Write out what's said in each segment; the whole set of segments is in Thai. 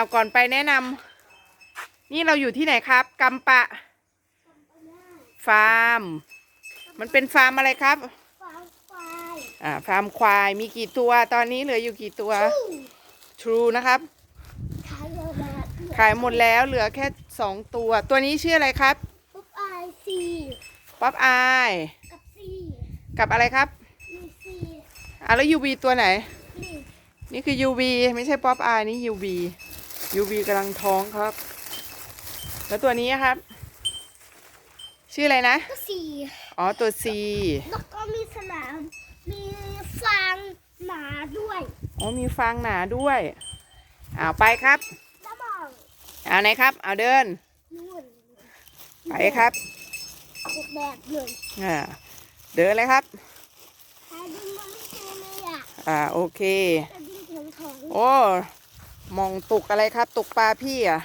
าวก่อนไปแนะนำนี่เราอยู่ที่ไหนครับกำปะ ฟาร์ม มันเป็นฟาร์มอะไรครับ ฟางควายอ่าฟาร์มควายมีกี่ตัวตอนนี้เหลืออยู่กี่ตัว True นะครับ ขายเยอะมากขายหมดแล้วเหลือแค่สองตัว ตัวนี้ชื่ออะไรครับปุ๊บไอซีป๊อปอายกับซีกับอะไรครับมีซีอะแล้ว UV ตัวไหนนี่ นี่คือ UV ไม่ใช่ป๊อปอายนี่ UV UV กำลังท้องครับ แล้วตัวนี้ครับ ชื่ออะไรนะ ก็ซีอ๋อ ตัว C แล้วก็มีสนาม มีฟางหนาด้วยอ๋อมีฟางหนาด้วยอ้าวไปครับน้ำมองเอาไหนครับ เอาเดิน นู่นไปครับแบบเลยอ่าเดินเลยครับหาดินมันไม่เจอเลยอะอ่าโอเคแต่ดินของของ โอ้ มองตกอะไรครับ ตกปลาพี่อะ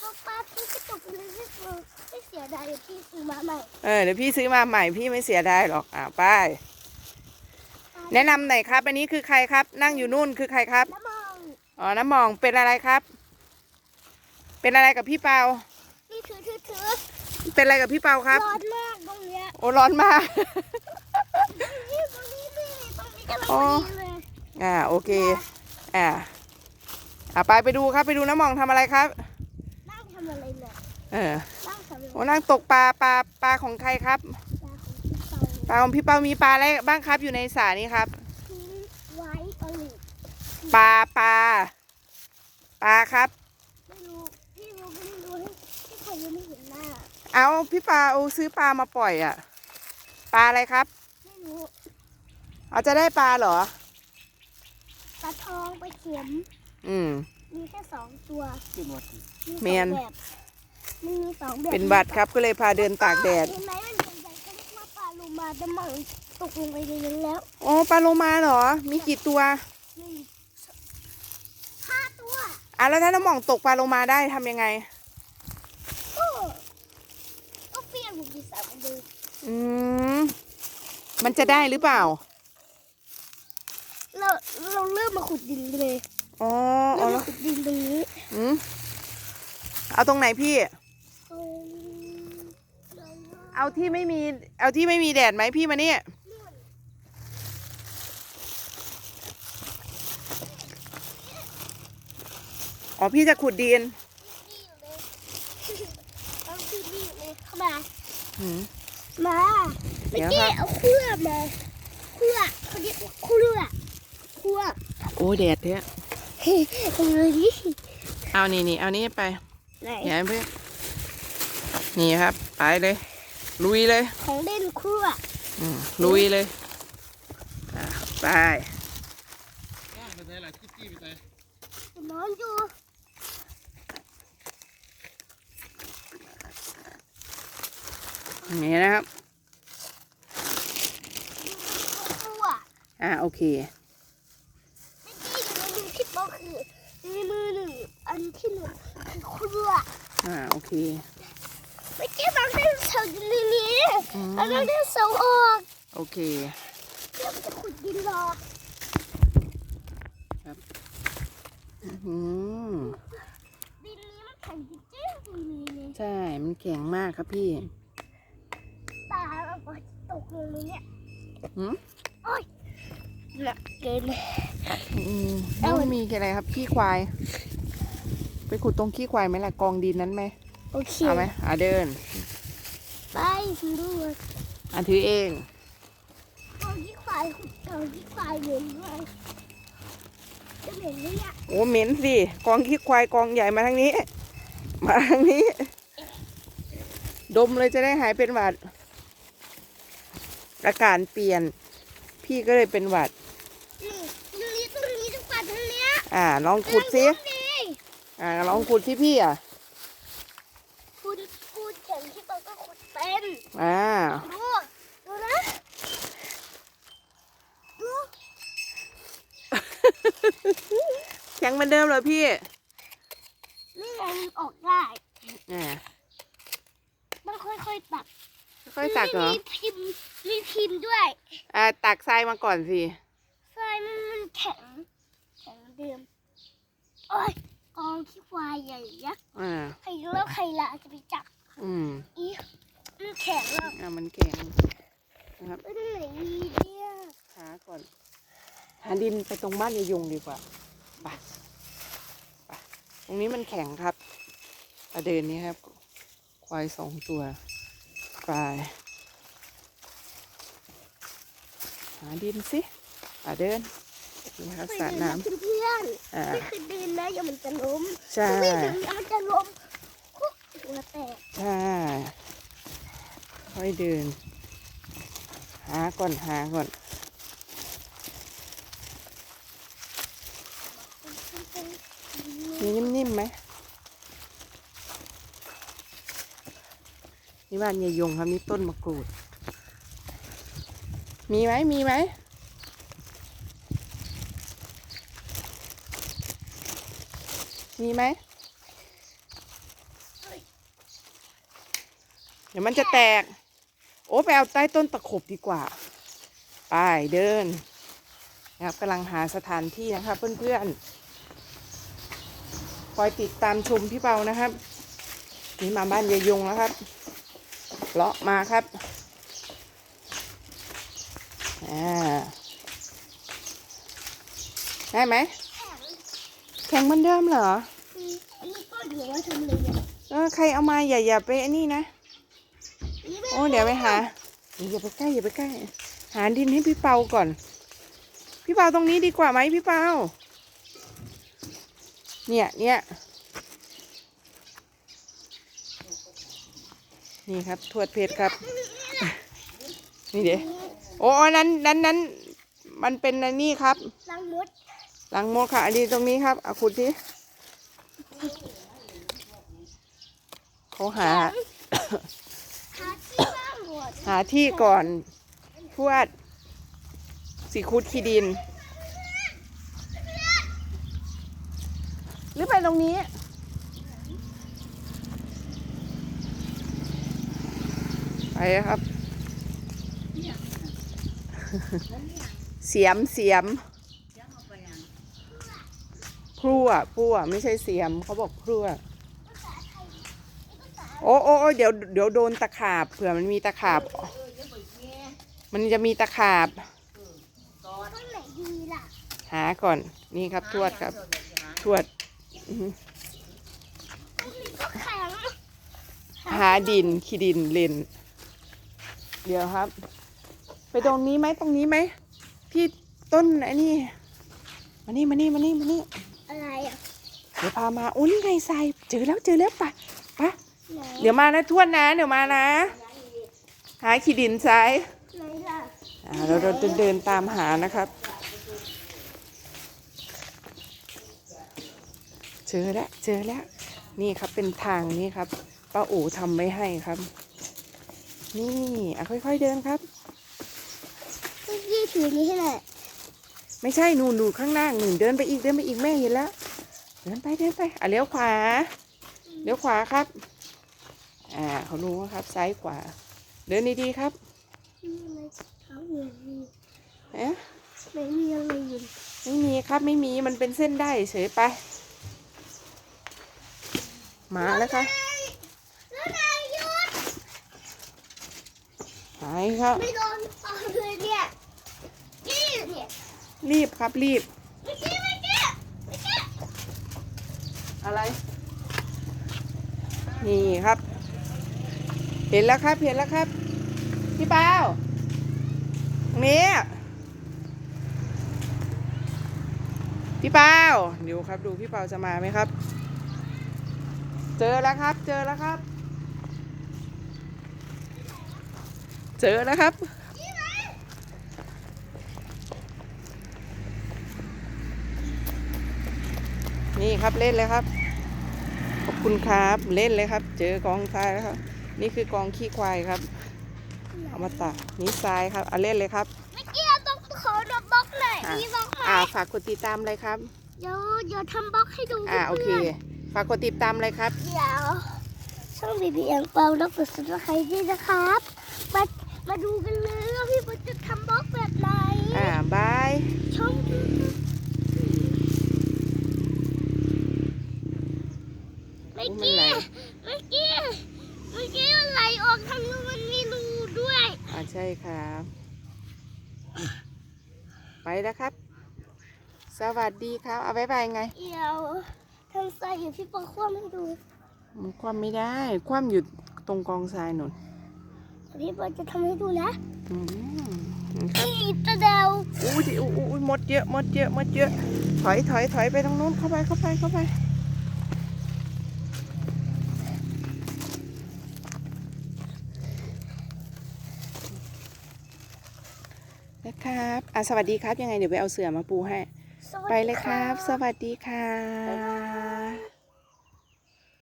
พวกป้าพี่ก็ตกเลยที่ซื้อไม่เสียดายเลยพี่ซื้อมาใหม่เออเดี๋ยวพี่ซื้อมาใหม่พี่ไม่เสียดายหรอกอ่าไปแนะนำหน่อยครับ อันนี้คือใครครับ นั่งอยู่นู่นคือใครครับน้ำมองอ๋อน้ำมองเป็นอะไรครับ เป็นอะไรกับพี่เปานี่ถือถือถือเป็นอะไรกับพี่เปาครับร้อนมากตรงเนี้ยโอ้ร้อนมากนี่ตรงนี้นี่ตรงนี้กำลังอ๋อดีเลยอ่าโอเค อ่า อ่าไปไปดูครับไปดูน้ำมองทำอะไรครับนั่งทำอะไรเนี่ยเออนั่งทำอะไรโอ้นั่งตกปลาปลาปลาของใครครับปลาของพี่เปาปลาของพี่เปามีปลาอะไรบ้างครับอยู่ในสระนี้ครับทิ้งไว้ตะลิงปลาปลาปลาครับไม่รู้พี่รู้ไม่รู้ให้พี่คนยังไม่เห็นหน้าเอาพี่ปลาเอาซื้อปลามาปล่อยอะปลาอะไรครับไม่รู้เอาจะได้ปลาเหรอปลาทองปลาเข็ม อืม มีแค่สองตัวแมน สองแบบมันมีสองแบบเป็นบัตรครับก็เลยพาเดินตากแดด เห็นไหมมันใหญ่ๆก็เรียกว่าปลาโลมาแต่มันตกลงไปในนั้นแล้วโอ้ปลาโลมาเหรอ มีกี่ตัว หนึ่งห้าตัว อะแล้วถ้าน้ำหม่องตกปลาโลมาได้ทำยังไง ก็ก็เปลี่ยนผมดีสามเหมือนเดิมอืม มันจะได้หรือเปล่า เราเราเริ่มมาขุดดินเลย อ๋อเริ่เอามแล้มาวขุดดินตรงนี้อืมเอาตรงไหนพี่ ตรงนั้นเอาที่ไม่มี เอาที่ไม่มีแดดไหมพี่มาเนี่ยนู่นอ๋อพี่จะขุดดินนี่อยู่เลยเอาที่นี่อยู่เลยเข้ามาอืมมาเดี๋เมื่อยวกี้ครับเอาเครื่องมาเครื่องเขาเรียกว่าเครื่องเครื่องโอ้แดดเนี่ย เฮ้ยตรงนี้เอานี่นี่เอานี้ไปไหนอย่าให้เพื่อนนี่ครับ ไปเลย ลุยเลยของเล่นเครื่องอืมลุยเลยอะไปนอนอยู่นี่นะครับเครื่องอ่าโอเค เมื่อกี้อยู่ในมือที่โป๊คือ ในมือหนึ่งอันที่หนึ่งคือเครื่องอ่าโอเคเมื่อกี้น้องได้เสาอยู่ในนี้อืมแล้วน้องได้เสาออกโอเคเดี๋ยวมันจะขุดดินรออืมดินนี้มันแข็งจริงๆดินนี้เนี่ยใช่มันแข็งมากครับพี่ตาเราก็ตกลงในเนี่ยหืมโอ้ย หนักเกิน อืมเอาแล้วมีอะไรครับขี้ควาย ไปขุดตรงขี้ควายไหมล่ะกองดินนั้นไหมโอเค เอาไหมอ่าเดิน ไปซื้อด้วยอ่าถือเองตอนที่ควายขุดตอนที่ควายเหม็นด้วยจะเหม็นไหมเนี่ยโอ้เหม็นสิกองขี้ควายกองใหญ่มาทางนี้ มาทางนี้ ดมเลยจะได้หายเป็นหวัด อากาศเปลี่ยน พี่ก็เลยเป็นหวัด นี่ตรงนี้ตรงนี้ตรงปัดตรงเนี้ย อ่าลองขุดสิตรงนี้อ่าลองขุดที่พี่อะคุณพูดเข็มที่มันก็ขุดเป็นอ่าดูดูนะดูแข็งเหมือนเดิมเหรอพี่นี่ไงมันออกได้อ่ามันค่อยๆตักค่อยๆตักเหรอมีพิมพ์มีพิมพ์ด้วยอ่าตักทรายมาก่อนสิ ทรายมันมันแข็งแข็ง เหมือนเดิมโอ้ยกองขี้ควายใหญ่ยักษ์อ่าใครแล้วใครละจะไปจับ อืมอีมันแข็งอะอ่ามันแข็งนะครับไม่ได้ไหนมีเนี่ยหาก่อน หาดินไปตรงบ้านยายยงดีกว่าไปไปตรงนี้มันแข็งครับประเด็นนี้ครับ ควายสองตัวไปหาดินสิป่าเดินนี่ครับสระน้เพื่อนำอ่าๆไม่เคยเดินนะอย่ามันจะล้มใช่ ไม่ถึงมันจะล้มคุกหัวแตกใช่ ค่อยเดิน หาก่อนหาก่อน มีนิ่มๆไหมนี่บ้านยายยงครับนี่ต้นมะกรูด มีไหมมีไหม มีไหม เดี๋ยวมันจะแตก โอ้ไปเอาใต้ต้นตะขบดีกว่า ไปเดินนะครับกำลังหาสถานที่นะครับเพื่อนๆ คอยติดตามชมพี่เปานะครับ นี่มาบ้านยายยงแล้วครับ เลาะมาครับ อ่า ได้ไหม แข็งแข็งเหมือนเดิมเหรออืมอันนี้ก็เดี๋ยวว่าทำเลยอะเออใครเอามาอย่าอย่าไปอันนี้นะนี่ไม่โอ้เดี๋ยวไปหาอย่าไปใกล้อย่าไปใกล้หาดินให้พี่เปาก่อน พี่เปาตรงนี้ดีกว่าไหมพี่เปาเนี่ยเนี่ยนี่ครับทวดเพชรครับ นี่เดี๋ยวโอ้อันนั้นนั้นนั้นมันเป็นอันนี้ครับลังมด หลังโมค่ะอันนี้ตรงนี้ครับเอาขุดที่เขาหา หาที่ก่อนหาที่ก่อนทวดสีคุดขี้ดิน หรือไปตรงนี้ไปครับ เสียมเสียม รั่วพรั่วไม่ใช่เสียมเขาบอกพรั่วโอ้โอ้โอ้เดี๋ยวเดี๋ยวโดนตะขาบเผื่อมันมีตะขาบ มันจะมีตะขาบ หาก่อนนี่ครับทวดครับ ทวด หาดินขี้ดินเลนเดี๋ยวครับ ไปตรงนี้ไหมตรงนี้ไหมพี่ต้นไอ้นี่มานี่มานี่มานี่มานี่ เดี๋ยวพามาโอ้นี่ไงทรายเจอแล้วเจอแล้วปะปะไหนเดี๋ยวมานะทวดนะ เดี๋ยวมานะ หาขี้ดินทรายไหนล่ะอ่าเราเราจะเดินตามหานะครับ เจอแล้วเจอแล้ว นี่ครับเป็นทางนี้ครับป้าอู๋ทำไว้ให้ครับ นี่อะค่อยๆเดินครับเมื่อกี้ถือนี้ให้หน่อยไม่ใช่หนูหนูข้างหน้าหนูเดินไปอีกเดินไปอีกแม่เห็นแล้ว เดินไปเดินไปอะเลี้ยวขวาเลี้ยวขวาครับ อ่าเขารู้ว่าครับซ้ายขวา เดินดีๆครับนี่อะไรเขาเหมือนมีเอ๊ะไม่มีอะไรอยู่ไม่มีครับไม่มีมันเป็นเส้นได้เฉยไป มาแล้วครับแล้วนายหยุดหายครับไม่โดนเอาเลยเนี่ยนี่เนี่ยรีบครับรีบ ไม่ใช่ไม่ใช่ไม่ใช่ อะไร นี่ครับ เห็นแล้วครับเห็นแล้วครับ พี่เปาเนี่พี่เปาเดี๋ยวครับ ดูพี่เปาจะมาไหมครับ เจอแล้วครับ เจอแล้วครับ เจอแล้วครับนี่ครับเล่นเลยครับ คุณครับเล่นเลยครับ เจอกองทรายแล้วครับ นี่คือกองขี้ควายครับเอามาตักนี่ทรายครับเอาเล่นเลยครับเมื่อกี้เราต้องขอดบล็อกหน่อยอะมีบล็อกไหมอ่าฝากกดติดตามเลยครับเดี๋ยวเดี๋ยวทำบล็อกให้ดูอ่าโอเคพื่นฝากกดติดตามเลยครับๆเดี๋ยวช่องบีบีเอ็งเปาแล้วกดซับสไครต์ด้วยนะครับมามาดูกันเลยว่าพี่ปุ๊จะทำบล็อกแบบไหนอ่าบายช่อง มันไหลเมื่อกี้เมื่อกี้มันไหลออกทางนู้นมันมีรูด้วยอ่าใช่ครับ ไปแล้วครับ สวัสดีครับ เอาไว้ไปไง เดี๋ยวทำงซ้ายเห็นพี่ปองคว่ำให้ดู มันคว่ำไม่ได้ คว่ำอยู่ตรงกองทรายหนุนพี่ปอจะทำให้ดูนะอืมตะเดวอู้ดิอู้อู้มดเยอะมดเยอะมดเยอะ ถอยถอยถอยไปตรงนู้นเข้าไปเข้าไปเข้าไป ครับอะสวัสดีครับยังไงเดี๋ยวไปเอาเสือมาปูให้สวัสไปดีเลยครับะสวัสดีครับ